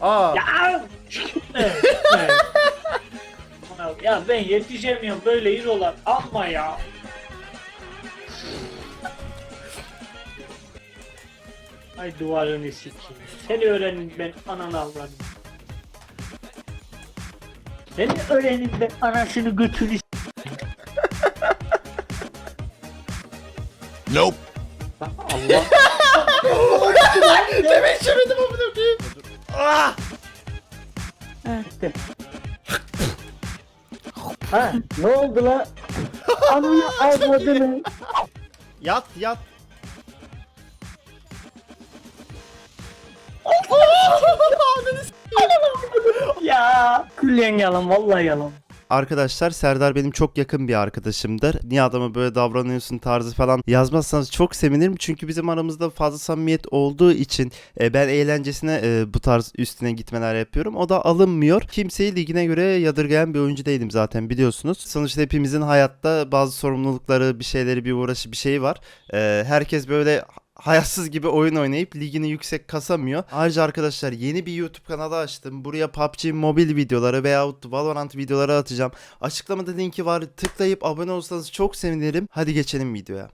Aa. Ya! Evet, evet. ya ben yetişemiyorum böyle hero'lar. Amma ya. Ay duvarını sikeyim. Seni öğrenin ben ananı avradım. Seni öğrenin ben anasını götünü s- Nope. Bak Allah. Demek çevirdim amına Ah! ha ne oldu lan? Ananı avradını. Yat yat. Ya. Küllen yalan vallahi yalan. Arkadaşlar Serdar benim çok yakın bir arkadaşımdır. Niye adama böyle davranıyorsun tarzı falan yazmazsanız çok sevinirim. Çünkü bizim aramızda fazla samimiyet olduğu için e, ben eğlencesine e, bu tarz üstüne gitmeler yapıyorum. O da alınmıyor. Kimseyi ligine göre yadırgayan bir oyuncu değilim zaten biliyorsunuz. Sonuçta hepimizin hayatta bazı sorumlulukları, bir şeyleri, bir uğraşı, bir şey var. E, herkes böyle hayatsız gibi oyun oynayıp ligini yüksek kasamıyor. Ayrıca arkadaşlar yeni bir YouTube kanalı açtım. Buraya PUBG mobil videoları veyahut Valorant videoları atacağım. Açıklamada linki var. Tıklayıp abone olursanız çok sevinirim. Hadi geçelim videoya.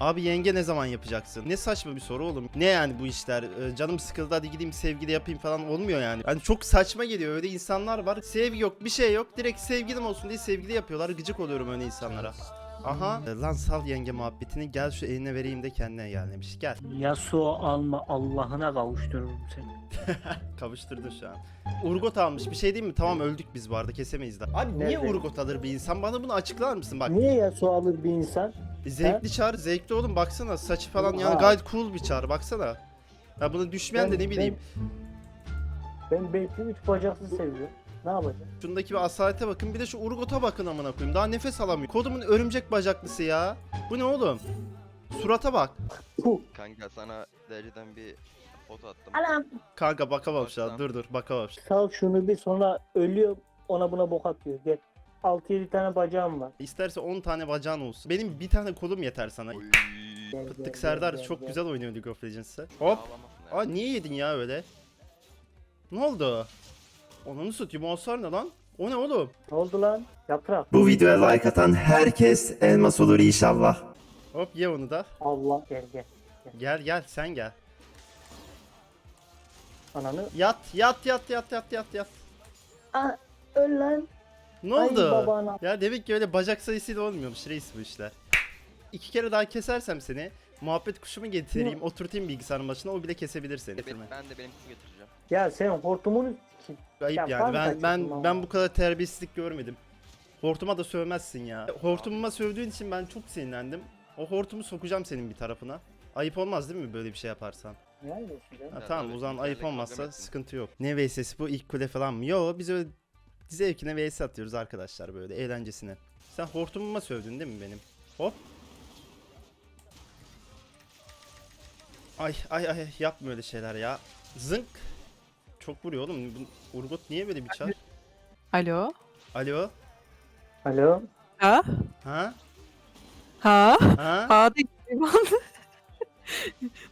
Abi yenge ne zaman yapacaksın? Ne saçma bir soru oğlum. Ne yani bu işler? Ee, canım sıkıldı hadi gideyim sevgili yapayım falan olmuyor yani. Yani çok saçma geliyor. Öyle insanlar var. Sevgi yok bir şey yok. Direkt sevgilim olsun diye sevgili yapıyorlar. Gıcık oluyorum öyle insanlara. Aha. Ee, Lan sal yenge muhabbetini. Gel şu eline vereyim de kendine gel demiş. Gel. Yasuo alma Allah'ına kavuştururum seni. Kavuşturdu şu an. Urgot almış. Bir şey değil mi? Tamam öldük biz bu arada kesemeyiz de. Abi niye Nerede? Urgot alır bir insan? Bana bunu açıklar mısın? Bak Niye Yasuo alır bir insan? zevkli çağır. Zevkli oğlum baksana. Saçı falan yani Oha. gayet cool bir çağır. Baksana. Ya buna düşmeyen de Ben- ne bileyim. Ben belki üç bacaklı seviyorum. Ne yapacağım? Şundaki bir asalete bakın. Bir de şu Urgot'a bakın amına koyayım. Daha nefes alamıyor. Kodumun örümcek bacaklısı ya. Bu ne oğlum? Surata bak. Kanka sana dereceden bir foto attım. Anam. Kanka bakamam şu an. Dur dur bakamam. şu an. Sal şunu bir sonra ölüyor ona buna bok atıyor. Gel. 6-7 tane bacağım var. İsterse 10 tane bacağın olsun. Benim bir tane kolum yeter sana. Oy. Gel, gel, Fıttık gel, Serdar gel, çok gel. güzel oynuyor League of Legends'ı. Hop. Ağlamasın ya. Aa niye yedin ya öyle? Ne oldu? Onu satayım o hasar ne lan? O ne oğlum? Ne oldu lan? Yaprak. Bu videoya like atan herkes elmas olur inşallah. Hop ye onu da. Allah gel gel. Gel gel sen gel. Ananı. Yat yat yat yat yat yat yat. Aa, öl lan. Ne Ay oldu? babana. Ya demek ki öyle bacak sayısıyla olmuyormuş reis bu işler. İki kere daha kesersem seni muhabbet kuşumu getireyim oturtayım bilgisayarın başına o bile kesebilir seni. Ben, ben de benimkini getireceğim. Ya sen hortumunu Ayıp Ya yani ben ben kaçırdım ben ama. ben bu kadar terbiyesizlik görmedim. Hortuma da sövmezsin ya. Hortumuma sövdüğün için ben çok sinirlendim. O hortumu sokacağım senin bir tarafına. Ayıp olmaz değil mi böyle bir şey yaparsan? Ne yapıyorsun canım? Ha, Ya tamam tabii, o zaman ayıp olmazsa sıkıntı yok. Ne VS'si bu ilk kule falan mı? Yo biz öyle zevkine VS atıyoruz arkadaşlar böyle eğlencesine. Sen hortumuma sövdün değil mi benim? Hop. Ay ay ay yapma öyle şeyler ya. Zınk. Çok vuruyor oğlum. Bu Urgot niye böyle bir çar? Alo. Alo. Alo. Ha? Ha? Ha? Ha? Ha değil.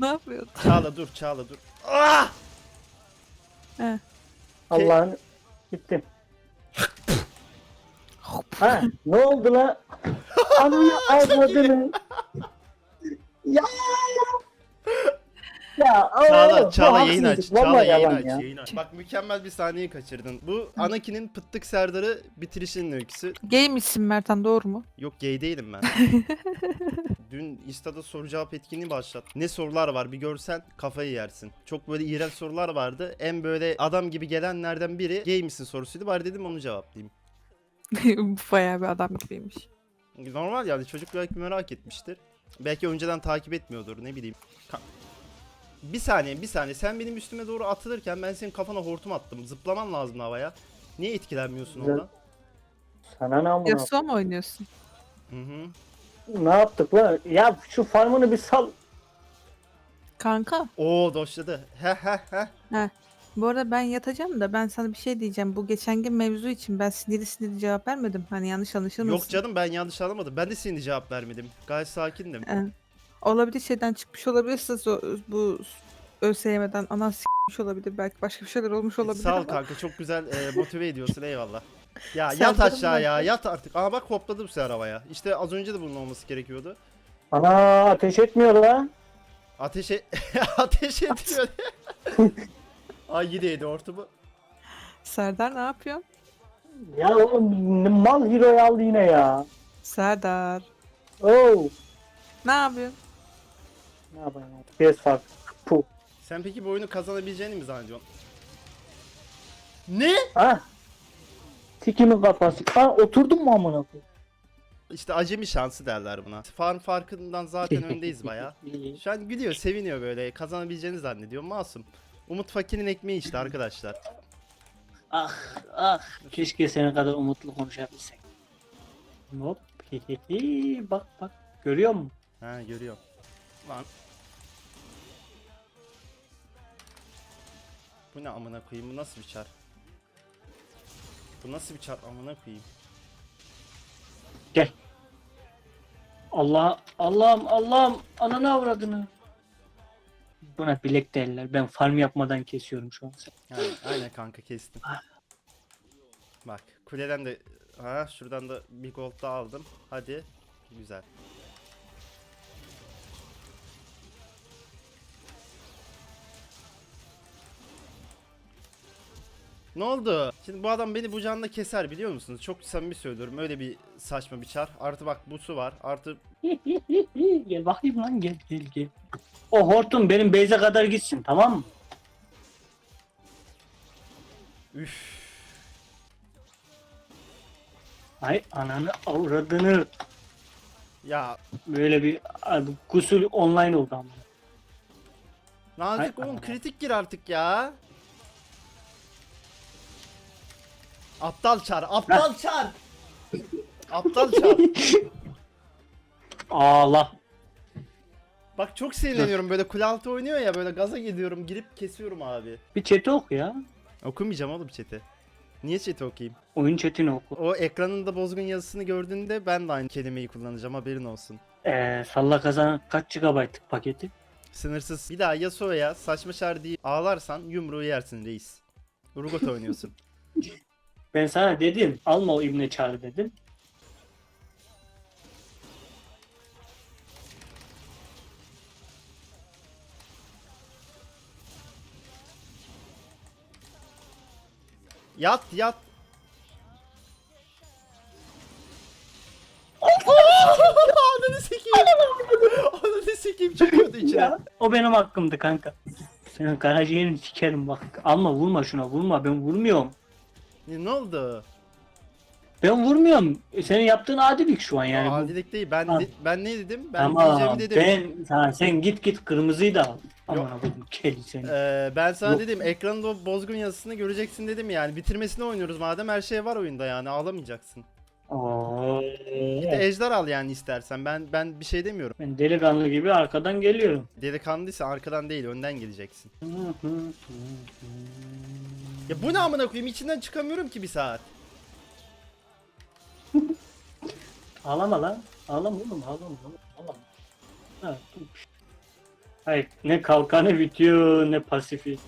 ne yapıyorsun? Çağla dur Çağla dur. Ah! Allah'ın gittim. ha ne oldu lan? Ananı avradını. ya. Ya Çağla, oo, Çağla bu yayın aç. haksızlık. Çağla Vallahi yayın yalan aç. ya. Yayın aç. Bak mükemmel bir sahneyi kaçırdın. Bu Anakin'in Pıttık Serdar'ı bitirişinin öyküsü. Gay misin Mertan doğru mu? Yok gay değilim ben. Dün Insta'da soru cevap etkinliği başlat. Ne sorular var bir görsen kafayı yersin. Çok böyle iğrenç sorular vardı. En böyle adam gibi gelenlerden biri gay misin sorusuydu. Bari dedim onu cevaplayayım. Bayağı bir adam gibiymiş. Normal yani çocuk belki merak etmiştir. Belki önceden takip etmiyordur ne bileyim. Ka- bir saniye bir saniye sen benim üstüme doğru atılırken ben senin kafana hortum attım. Zıplaman lazım havaya. Niye etkilenmiyorsun Güzel. ondan? Sana ne amına? Yasuo mu oynuyorsun? Hı hı. Ne yaptık lan? Ya şu farmını bir sal. Kanka. Oo doşladı. He he he. Bu arada ben yatacağım da ben sana bir şey diyeceğim. Bu geçen gün mevzu için ben sinirli sinirli cevap vermedim. Hani yanlış anlaşılmasın. Yok canım ben yanlış anlamadım. Ben de senin cevap vermedim. Gayet sakindim. Ee, olabilir şeyden çıkmış olabilirse so- bu ÖSYM'den anan s**miş olabilir. Belki başka bir şeyler olmuş olabilir Sağ ol ama. kanka çok güzel e, motive ediyorsun eyvallah. Ya yat Serdar'ın aşağı ya yat artık. Aa bak hopladı bu sefer havaya. İşte az önce de bunun olması gerekiyordu. Ana ateş etmiyor lan. Ateşe ateş ediyor. Ay yine yedi hortumu. Serdar ne yapıyorsun? Ya oğlum ne mal hero'yu aldı yine ya. Serdar. Oo. Ne yapıyorsun? Ne yapayım? Bez fark. Puh. Sen peki bu oyunu kazanabileceğini mi zannediyorsun? Ne? Ha? Tikimin kafası. Ha oturdun mu amına koyayım? İşte acemi şansı derler buna. Farm farkından zaten öndeyiz baya. Şu an gülüyor, seviniyor böyle. Kazanabileceğini zannediyor. Masum. Umut Fakir'in ekmeği işte arkadaşlar. Ah ah. Keşke senin kadar umutlu konuşabilsek. Hop. bak bak. Görüyor musun? Ha görüyorum. Lan. Bu ne amına koyayım? Bu nasıl bir çar? Bu nasıl bir çar amına koyayım? Gel. Allah Allah'ım Allah'ım ananı avradını. Buna bilek derler. Ben farm yapmadan kesiyorum şu an. Yani, aynen kanka kestim. Bak kuleden de ha şuradan da bir gold daha aldım. Hadi. Güzel. Ne oldu? Şimdi bu adam beni bu canla keser biliyor musunuz? Çok samimi söylüyorum. Öyle bir saçma bir çar. Artı bak busu var. Artı gel bakayım lan gel gel gel. O hortum benim base'e kadar gitsin tamam mı? üf. Ay ananı avradını. Ya Böyle bir abi, gusül online oldu ama. Nazik Ay, oğlum kritik gir artık ya. Aptal çar, aptal çar. aptal çar. Allah. Bak çok sinirleniyorum böyle kule altı oynuyor ya böyle gaza gidiyorum girip kesiyorum abi. Bir chat'i oku ya. Okumayacağım oğlum chat'i. Niye chat'i okuyayım? Oyun chat'ini oku. O ekranında bozgun yazısını gördüğünde ben de aynı kelimeyi kullanacağım haberin olsun. Ee, salla kazan kaç GB'lık paketi? Sınırsız. Bir daha Yasuo'ya saçma çar diye ağlarsan yumruğu yersin reis. Urgot oynuyorsun. Ben sana dedim alma o ibne çağrı dedim. Yat yat. Ananı sikeyim. Ananı sikeyim çıkıyordu içine. Ya, o benim hakkımdı kanka. Senin karaciğerini sikerim bak. Alma vurma şuna vurma ben vurmuyorum. Ne, ne oldu? Ben vurmuyorum. Senin yaptığın adilik şu an yani. Adilik değil. Ben Ha. ben ne dedim? Ben Ama diyeceğimi dedim. ben sana sen git git kırmızıyı da al. Aman abim keli seni. Ee, ben sana Yok. dedim ekranda o bozgun yazısını göreceksin dedim yani. Bitirmesini oynuyoruz madem her şey var oyunda yani ağlamayacaksın. Oo. Bir de ejder al yani istersen. Ben ben bir şey demiyorum. Ben delikanlı gibi arkadan geliyorum. Delikanlıysa arkadan değil önden geleceksin. Ya bu ne amına koyayım içinden çıkamıyorum ki bir saat. Ağlama lan. Ağlama oğlum ağlama. Ağlama. Ha, dur. Hayır ne kalkanı bitiyor ne pasifi.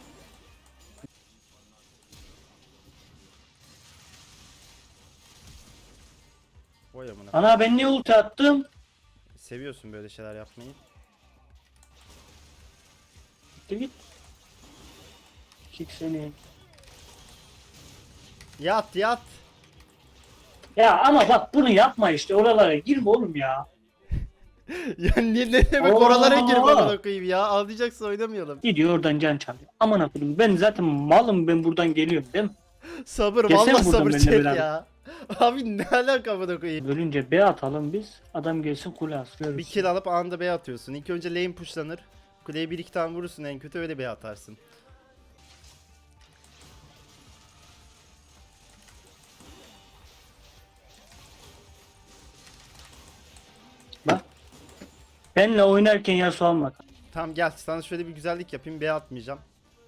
Vay amına. Ana ben niye ulti attım? Seviyorsun böyle şeyler yapmayı. Gitti git. Kik seni. Yat yat. Ya ama bak bunu yapma işte oralara girme oğlum ya. ya ne, ne demek Oo. oralara girme amına koyayım ya. Ağlayacaksa oynamayalım. Gidiyor oradan can çalıyor. Aman akıllım ben zaten malım ben buradan geliyorum değil mi? Sabır Gelsene vallahi buradan sabır benimle çek beraber. ya. Abi ne alaka amına koyayım. Ölünce B atalım biz. Adam gelsin kule görürsün. Bir kill alıp anında B atıyorsun. İlk önce lane pushlanır. Kuleye bir iki tane vurursun en kötü öyle B atarsın. atma. Benle oynarken Yasuo alma. Tamam gel sana şöyle bir güzellik yapayım. B atmayacağım.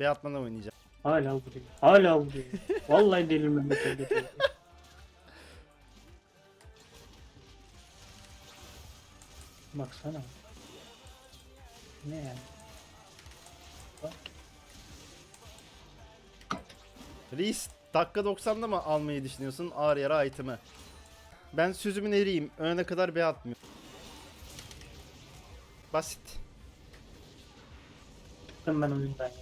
B atmadan oynayacağım. Hala vuruyor. Hala vuruyor. Vallahi delirmem. Baksana. Ne yani? Bak. Reis dakika 90'da mı almayı düşünüyorsun ağır yara item'i? Ben sözümün eriyim. Öğlene kadar B atmıyor. Basit. Çıktım ben oyundan ya.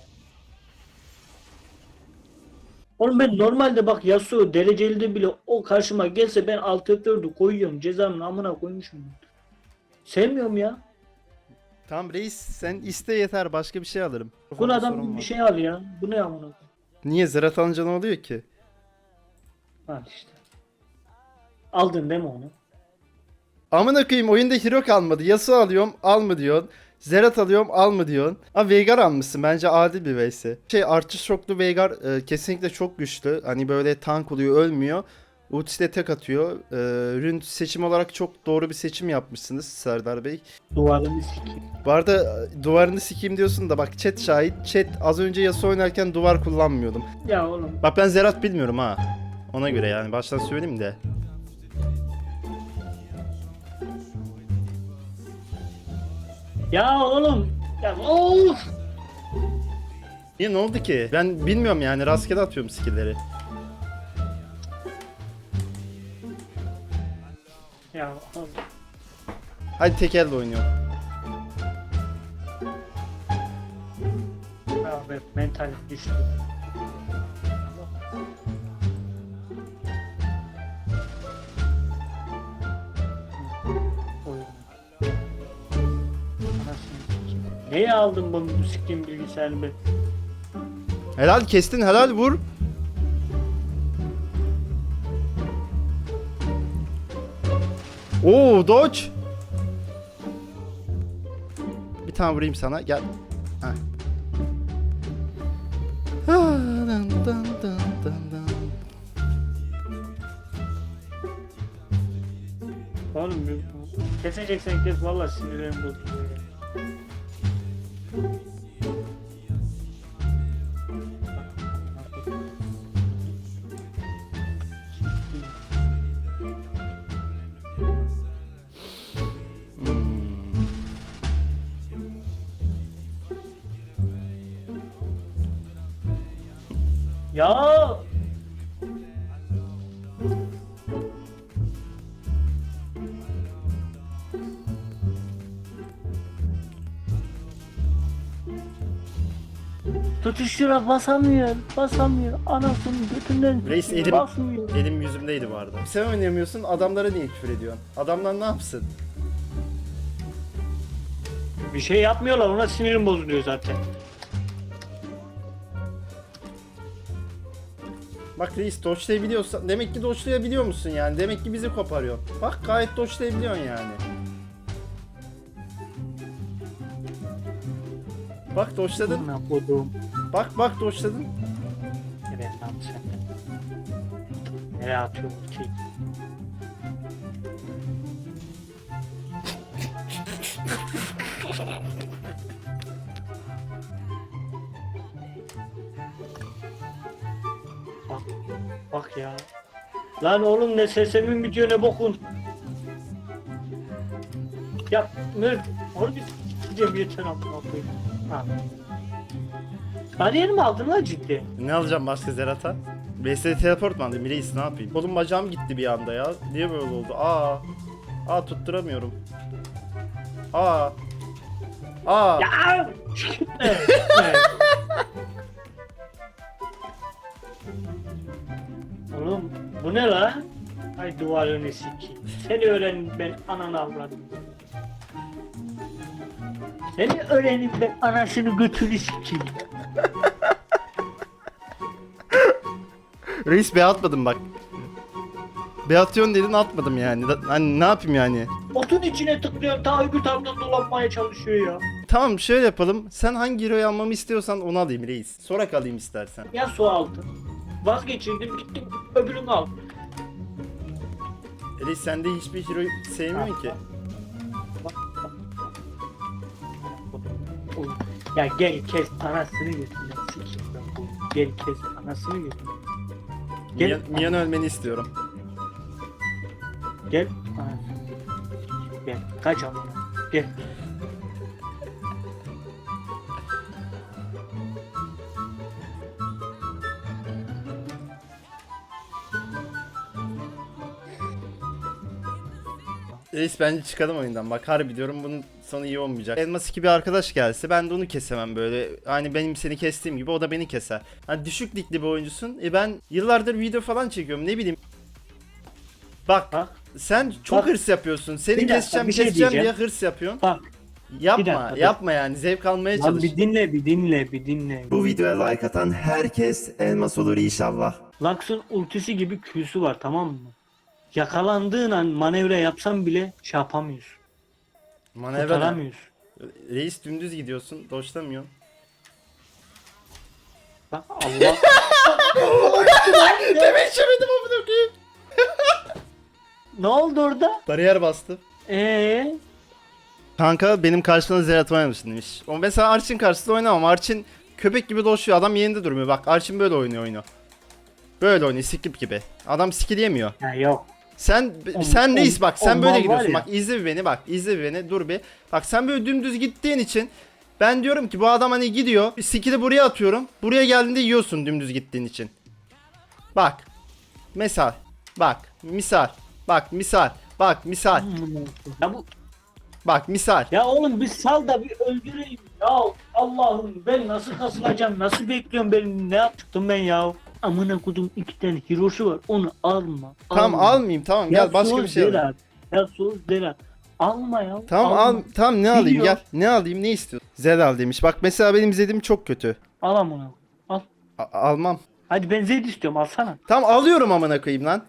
Oğlum ben normalde bak Yasuo dereceli bile o karşıma gelse ben alt F4'ü koyuyorum. Cezamın amına koymuşum. Sevmiyorum ya. Tamam reis sen iste yeter başka bir şey alırım. Bu Sorun adam var. bir şey al ya. Bu ne amına koyayım? Niye zerat alınca ne oluyor ki? Ha işte. Aldın değil mi onu? Amına koyayım oyunda hero kalmadı. Yasuo alıyorum al mı diyorsun. Zerat alıyorum al mı diyorsun. Ha Veigar almışsın bence adil bir vs. Şey artış şoklu Veigar e, kesinlikle çok güçlü. Hani böyle tank oluyor ölmüyor. Ultisiyle tek atıyor. E, rün seçim olarak çok doğru bir seçim yapmışsınız Serdar Bey. Duvarını sikeyim. Bu arada e, duvarını sikeyim diyorsun da bak chat şahit. Chat az önce Yasuo oynarken duvar kullanmıyordum. Ya oğlum. Bak ben Zerat bilmiyorum ha. Ona göre yani baştan söyleyeyim de. Ya oğlum. Ya of. Niye ne oldu ki? Ben bilmiyorum yani rastgele atıyorum skill'leri. Ya oğlum. Hadi tek elde oynuyorum. Ya be, mental düştü. Neye aldın bunu bu sikeyim bilgisayarını be? Helal kestin helal vur. Oo dodge. Bir tane vurayım sana gel. Heh. Oğlum keseceksen kes valla sinirlerim bozuluyor ya. Tutuştura basamıyor, basamıyor. Anasının götünden Reis, elim- basmıyor. Elim yüzümdeydi bu arada. Sen oynayamıyorsun adamlara niye küfür ediyorsun? Adamlar ne yapsın? Bir şey yapmıyorlar ona sinirim bozuluyor zaten. Bak reis dodge'layabiliyorsan demek ki dodge'layabiliyor musun yani? Demek ki bizi koparıyor. Bak gayet dodge'layabiliyorsun yani. Bak dodge'ladın. Amına koduğum. Bak bak dodge'ladın. Evet lan sen. Nereye atıyor şey? bak, bak ya. Lan oğlum ne sesemin bitiyor ne bokun. Ya ne? Harbi gideceğim yeter amına koyayım. Ha. Bariyer mi aldın lan ciddi? Ne alacağım başka Zerat'a? BS'de teleport mu reis ne yapayım? Kolum bacağım gitti bir anda ya. Niye böyle oldu? Aa. Aa tutturamıyorum. Aa. Aa. Ya! Evet, evet. Oğlum bu ne la? Ay duvarını sikeyim. Seni öğrenin ben ananı avradım. Seni öğrenin ben anasını götünü sikeyim. Reis be atmadım bak. Be atıyorsun dedin atmadım yani. Da- Hani ne yapayım yani? Otun içine tıklıyor ta öbür taraftan dolanmaya çalışıyor ya. Tamam şöyle yapalım. Sen hangi hero'yu almamı istiyorsan onu alayım reis. Sonra alayım istersen. Ya su aldı. Vazgeçirdim gittim öbürünü al. Reis sen de hiçbir hero'yu sevmiyorsun ki. Oğlum, Ya gel kes anasını götünden sikeyim ben bu. Gel kes anasını götünden. Gel. Miyan ölmeni istiyorum. Gel. Gel. Kaç amına. Gel. Reis bence çıkalım oyundan. Bak harbi diyorum bunun sonu iyi olmayacak. Elmas gibi arkadaş gelse ben de onu kesemem böyle. Hani benim seni kestiğim gibi o da beni keser. Hani düşük ligli bir oyuncusun. E ben yıllardır video falan çekiyorum ne bileyim. Bak Bak. sen çok Bak. hırs yapıyorsun. Seni Bir dakika, keseceğim bir şey keseceğim diye diyeceğim. hırs yapıyorsun. Bak Yapma dakika, yapma yani zevk almaya lan çalış. bir dinle bir dinle bir dinle. Bu videoya like atan herkes elmas olur inşallah. Lux'ın ultisi gibi Q'su var tamam mı? Yakalandığın an manevra yapsan bile şey yapamıyorsun. Manevra ne? Kurtaramıyorsun. Reis dümdüz gidiyorsun. Doşlamıyorsun. Bak Allah. Demek çemedim amına koyayım. ne oldu orada? Bariyer bastı. Eee? Kanka benim karşımda Zerat oynamışsın demiş. O mesela Arçin karşısında oynamam. Arçin köpek gibi doşuyor. Adam yerinde durmuyor. Bak Arçin böyle oynuyor oyunu. Böyle oynuyor skip gibi. Adam skill yemiyor. Ya yok. Sen O- sen reis bak sen böyle gidiyorsun. Bak izle bir beni bak. izle bir beni. Dur bir. Bak sen böyle dümdüz gittiğin için ben diyorum ki bu adam hani gidiyor. Skill'i buraya atıyorum. Buraya geldiğinde yiyorsun dümdüz gittiğin için. Bak. Misal. Bak. Misal. Bak misal. Bak misal. Ya bu Bak misal. ya oğlum bir sal da bir öldüreyim. Ya Allah'ım ben nasıl kasılacağım? Nasıl bekliyorum ben? Ne yaptım ben ya? Amına kodum iki tane hero'su var. Onu alma. Tamam alma. almayayım tamam gel başka bir şey al. Ya sus Zerat. Alma ya. Tamam alma. al tamam ne alayım Biliyor. gel. Ne alayım ne istiyorsun? Zed al demiş. Bak mesela benim Zed'im çok kötü. Al amına. Al. A- almam. Hadi ben Zed istiyorum alsana. Tamam alıyorum amına koyayım lan.